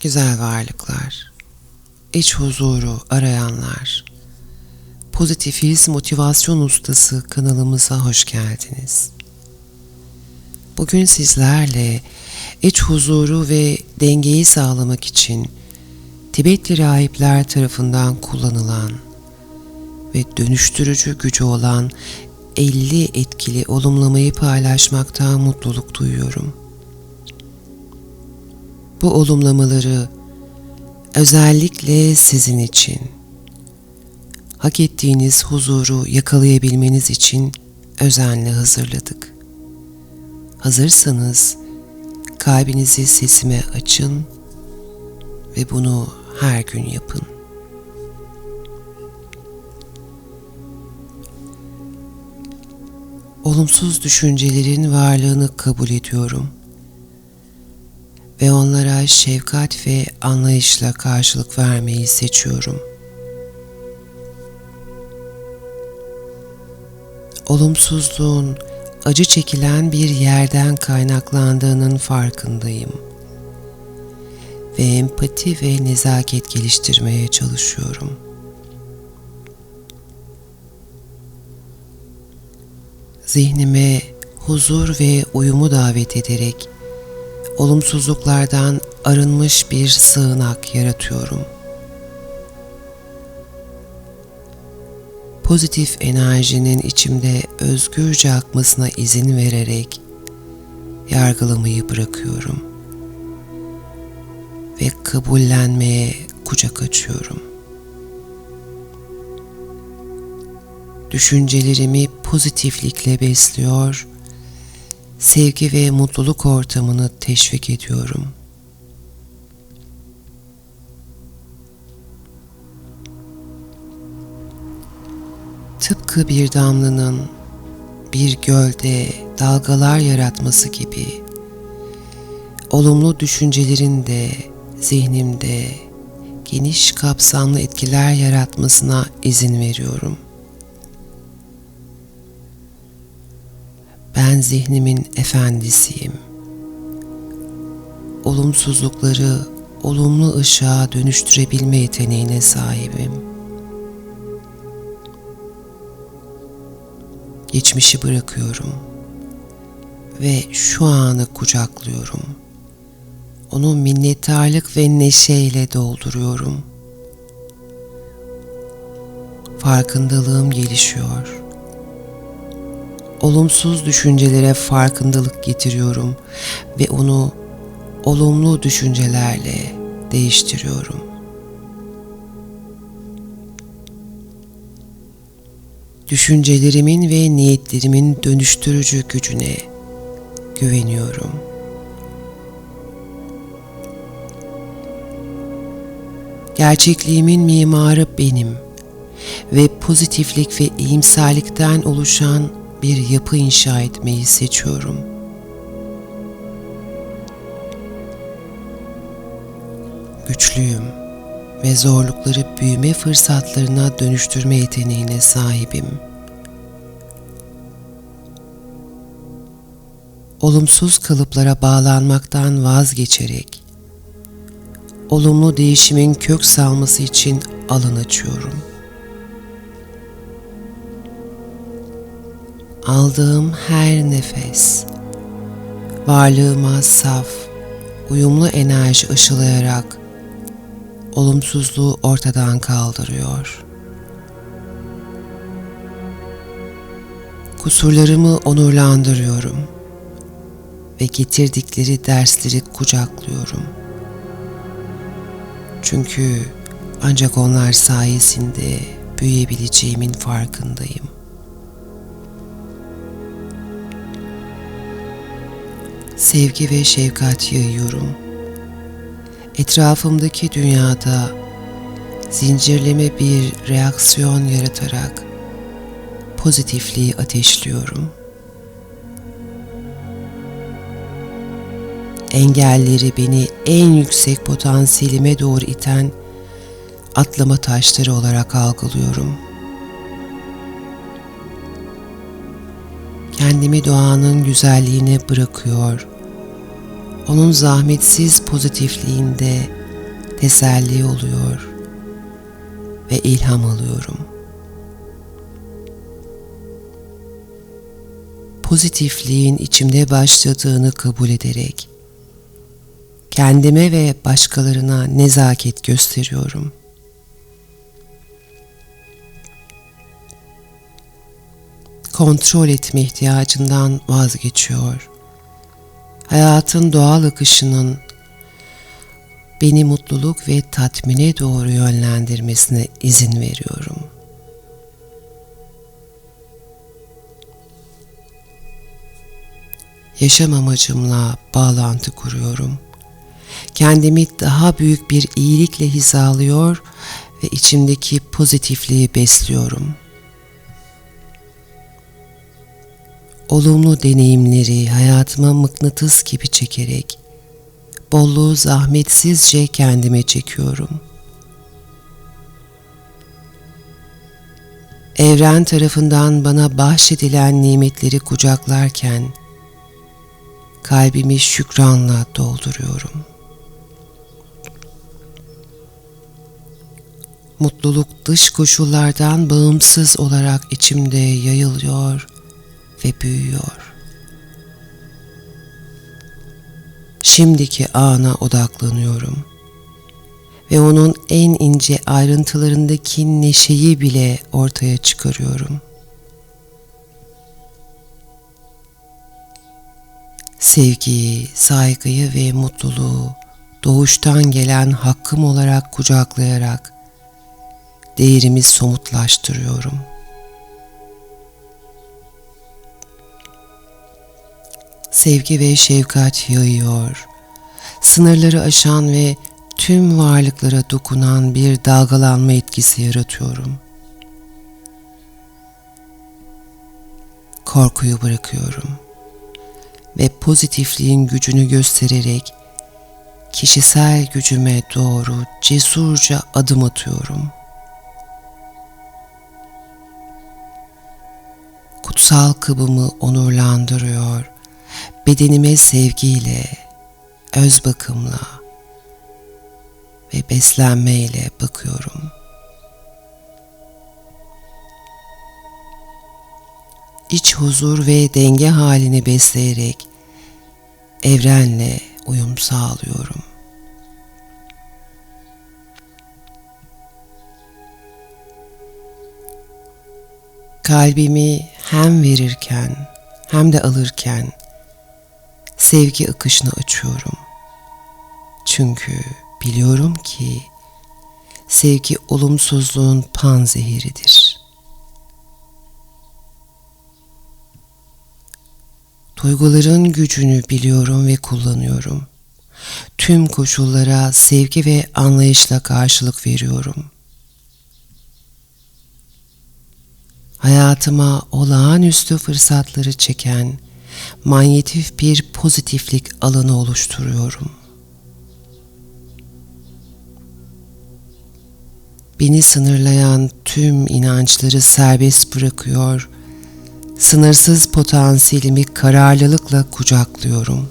güzel varlıklar, iç huzuru arayanlar, Pozitif His Motivasyon Ustası kanalımıza hoş geldiniz. Bugün sizlerle iç huzuru ve dengeyi sağlamak için Tibetli rahipler tarafından kullanılan ve dönüştürücü gücü olan 50 etkili olumlamayı paylaşmaktan mutluluk duyuyorum. Bu olumlamaları özellikle sizin için hak ettiğiniz huzuru yakalayabilmeniz için özenle hazırladık. Hazırsanız kalbinizi sesime açın ve bunu her gün yapın. Olumsuz düşüncelerin varlığını kabul ediyorum ve onlara şefkat ve anlayışla karşılık vermeyi seçiyorum. Olumsuzluğun acı çekilen bir yerden kaynaklandığının farkındayım. Ve empati ve nezaket geliştirmeye çalışıyorum. Zihnime huzur ve uyumu davet ederek olumsuzluklardan arınmış bir sığınak yaratıyorum. Pozitif enerjinin içimde özgürce akmasına izin vererek yargılamayı bırakıyorum ve kabullenmeye kucak açıyorum. Düşüncelerimi pozitiflikle besliyor sevgi ve mutluluk ortamını teşvik ediyorum. Tıpkı bir damlanın bir gölde dalgalar yaratması gibi olumlu düşüncelerin de zihnimde geniş kapsamlı etkiler yaratmasına izin veriyorum. Ben zihnimin efendisiyim. Olumsuzlukları olumlu ışığa dönüştürebilme yeteneğine sahibim. Geçmişi bırakıyorum ve şu anı kucaklıyorum. Onu minnettarlık ve neşeyle dolduruyorum. Farkındalığım gelişiyor.'' Olumsuz düşüncelere farkındalık getiriyorum ve onu olumlu düşüncelerle değiştiriyorum. Düşüncelerimin ve niyetlerimin dönüştürücü gücüne güveniyorum. Gerçekliğimin mimarı benim ve pozitiflik ve iyimserlikten oluşan bir yapı inşa etmeyi seçiyorum. Güçlüyüm ve zorlukları büyüme fırsatlarına dönüştürme yeteneğine sahibim. Olumsuz kalıplara bağlanmaktan vazgeçerek olumlu değişimin kök salması için alan açıyorum.'' Aldığım her nefes varlığıma saf, uyumlu enerji ışılayarak olumsuzluğu ortadan kaldırıyor. Kusurlarımı onurlandırıyorum ve getirdikleri dersleri kucaklıyorum. Çünkü ancak onlar sayesinde büyüyebileceğimin farkındayım. Sevgi ve şefkat yayıyorum. Etrafımdaki dünyada zincirleme bir reaksiyon yaratarak pozitifliği ateşliyorum. Engelleri beni en yüksek potansiyelime doğru iten atlama taşları olarak algılıyorum.'' kendimi doğanın güzelliğine bırakıyor. Onun zahmetsiz pozitifliğinde teselli oluyor ve ilham alıyorum. Pozitifliğin içimde başladığını kabul ederek kendime ve başkalarına nezaket gösteriyorum. Kontrol etme ihtiyacından vazgeçiyor. Hayatın doğal akışının beni mutluluk ve tatmine doğru yönlendirmesine izin veriyorum. Yaşam amacımla bağlantı kuruyorum. Kendimi daha büyük bir iyilikle hizalıyor ve içimdeki pozitifliği besliyorum. Olumlu deneyimleri hayatıma mıknatıs gibi çekerek bolluğu zahmetsizce kendime çekiyorum. Evren tarafından bana bahşedilen nimetleri kucaklarken kalbimi şükranla dolduruyorum. Mutluluk dış koşullardan bağımsız olarak içimde yayılıyor ve büyüyor. şimdiki ana odaklanıyorum ve onun en ince ayrıntılarındaki neşeyi bile ortaya çıkarıyorum. Sevgiyi, saygıyı ve mutluluğu doğuştan gelen hakkım olarak kucaklayarak değerimi somutlaştırıyorum.'' Sevgi ve şefkat yayıyor. Sınırları aşan ve tüm varlıklara dokunan bir dalgalanma etkisi yaratıyorum. Korkuyu bırakıyorum ve pozitifliğin gücünü göstererek kişisel gücüme doğru cesurca adım atıyorum. Kutsal kıbımı onurlandırıyor bedenime sevgiyle, öz bakımla ve beslenmeyle bakıyorum. İç huzur ve denge halini besleyerek evrenle uyum sağlıyorum. Kalbimi hem verirken hem de alırken sevgi akışını açıyorum. Çünkü biliyorum ki sevgi olumsuzluğun panzehiridir. Duyguların gücünü biliyorum ve kullanıyorum. Tüm koşullara sevgi ve anlayışla karşılık veriyorum. Hayatıma olağanüstü fırsatları çeken manyetif bir pozitiflik alanı oluşturuyorum. Beni sınırlayan tüm inançları serbest bırakıyor, sınırsız potansiyelimi kararlılıkla kucaklıyorum.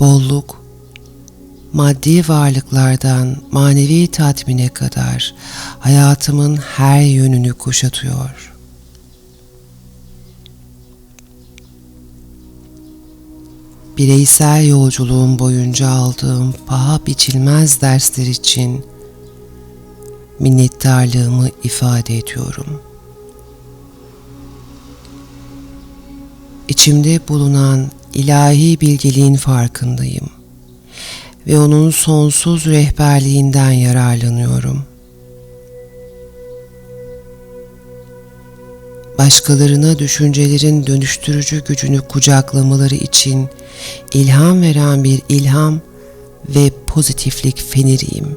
Bolluk, maddi varlıklardan manevi tatmine kadar hayatımın her yönünü kuşatıyor.'' Bireysel yolculuğum boyunca aldığım paha biçilmez dersler için minnettarlığımı ifade ediyorum. İçimde bulunan ilahi bilgeliğin farkındayım ve onun sonsuz rehberliğinden yararlanıyorum.'' Başkalarına düşüncelerin dönüştürücü gücünü kucaklamaları için ilham veren bir ilham ve pozitiflik feneriyim.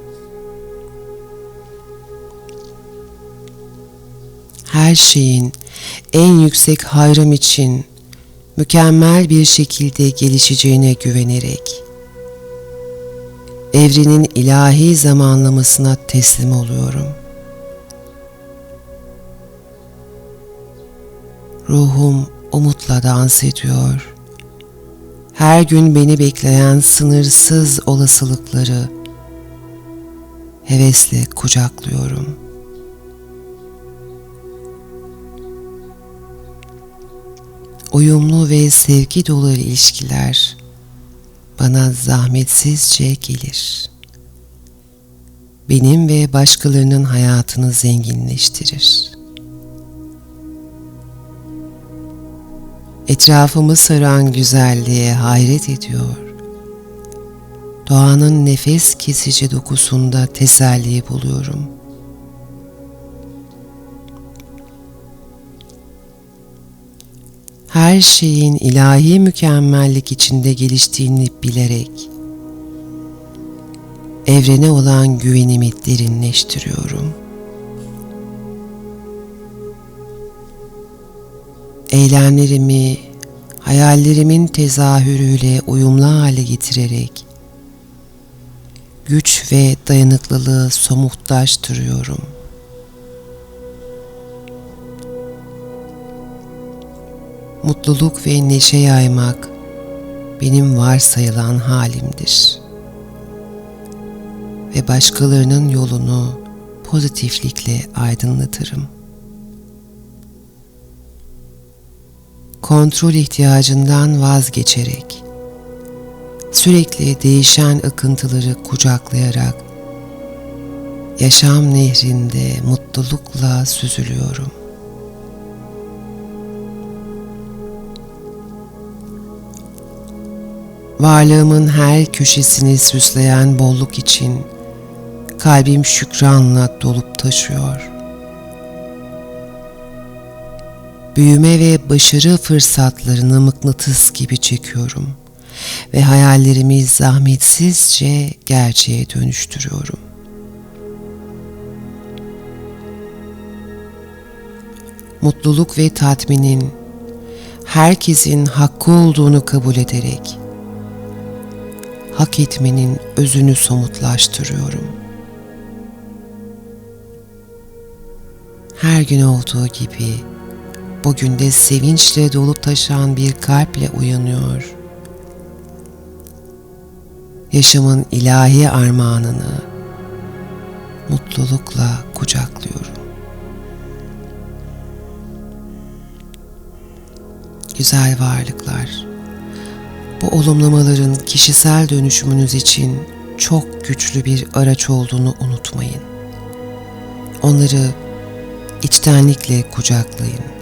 Her şeyin en yüksek hayram için mükemmel bir şekilde gelişeceğine güvenerek evrenin ilahi zamanlamasına teslim oluyorum.'' Ruhum umutla dans ediyor. her gün beni bekleyen sınırsız olasılıkları hevesle kucaklıyorum. Uyumlu ve sevgi dolu ilişkiler bana zahmetsizce gelir. Benim ve başkalarının hayatını zenginleştirir. Etrafımı saran güzelliğe hayret ediyor. Doğanın nefes kesici dokusunda teselli buluyorum. Her şeyin ilahi mükemmellik içinde geliştiğini bilerek evrene olan güvenimi derinleştiriyorum. Eylemlerimi hayallerimin tezahürüyle uyumlu hale getirerek güç ve dayanıklılığı somutlaştırıyorum. Mutluluk ve neşe yaymak benim varsayılan halimdir. Ve başkalarının yolunu pozitiflikle aydınlatırım. Kontrol ihtiyacından vazgeçerek sürekli değişen akıntıları kucaklayarak yaşam nehrinde mutlulukla süzülüyorum. Varlığımın her köşesini süsleyen bolluk için kalbim şükranla dolup taşıyor. Büyüme ve başarı fırsatlarını mıknatıs gibi çekiyorum.'' ve hayallerimi zahmetsizce gerçeğe dönüştürüyorum. Mutluluk ve tatminin herkesin hakkı olduğunu kabul ederek hak etmenin özünü somutlaştırıyorum. Her gün olduğu gibi bugün de sevinçle dolup taşan bir kalple uyanıyor yaşamın ilahi armağanını mutlulukla kucaklıyorum. Güzel varlıklar, bu olumlamaların kişisel dönüşümünüz için çok güçlü bir araç olduğunu unutmayın. Onları içtenlikle kucaklayın.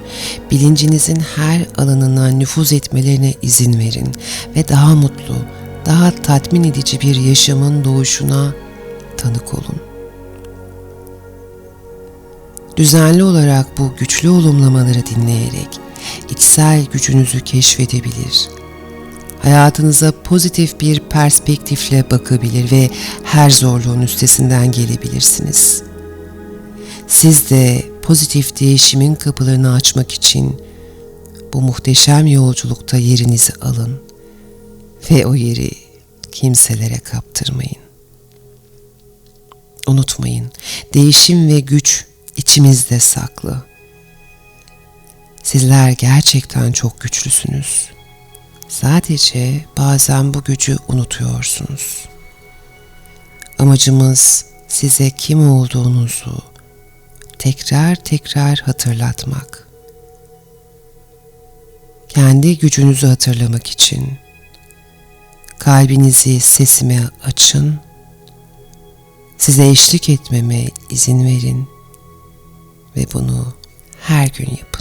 Bilincinizin her alanına nüfuz etmelerine izin verin ve daha mutlu, daha tatmin edici bir yaşamın doğuşuna tanık olun. Düzenli olarak bu güçlü olumlamaları dinleyerek içsel gücünüzü keşfedebilir. Hayatınıza pozitif bir perspektifle bakabilir ve her zorluğun üstesinden gelebilirsiniz. Siz de pozitif değişimin kapılarını açmak için bu muhteşem yolculukta yerinizi alın ve o yeri kimselere kaptırmayın. Unutmayın, değişim ve güç içimizde saklı. Sizler gerçekten çok güçlüsünüz. Sadece bazen bu gücü unutuyorsunuz. Amacımız size kim olduğunuzu tekrar tekrar hatırlatmak. Kendi gücünüzü hatırlamak için Kalbinizi sesime açın. Size eşlik etmeme izin verin ve bunu her gün yapın.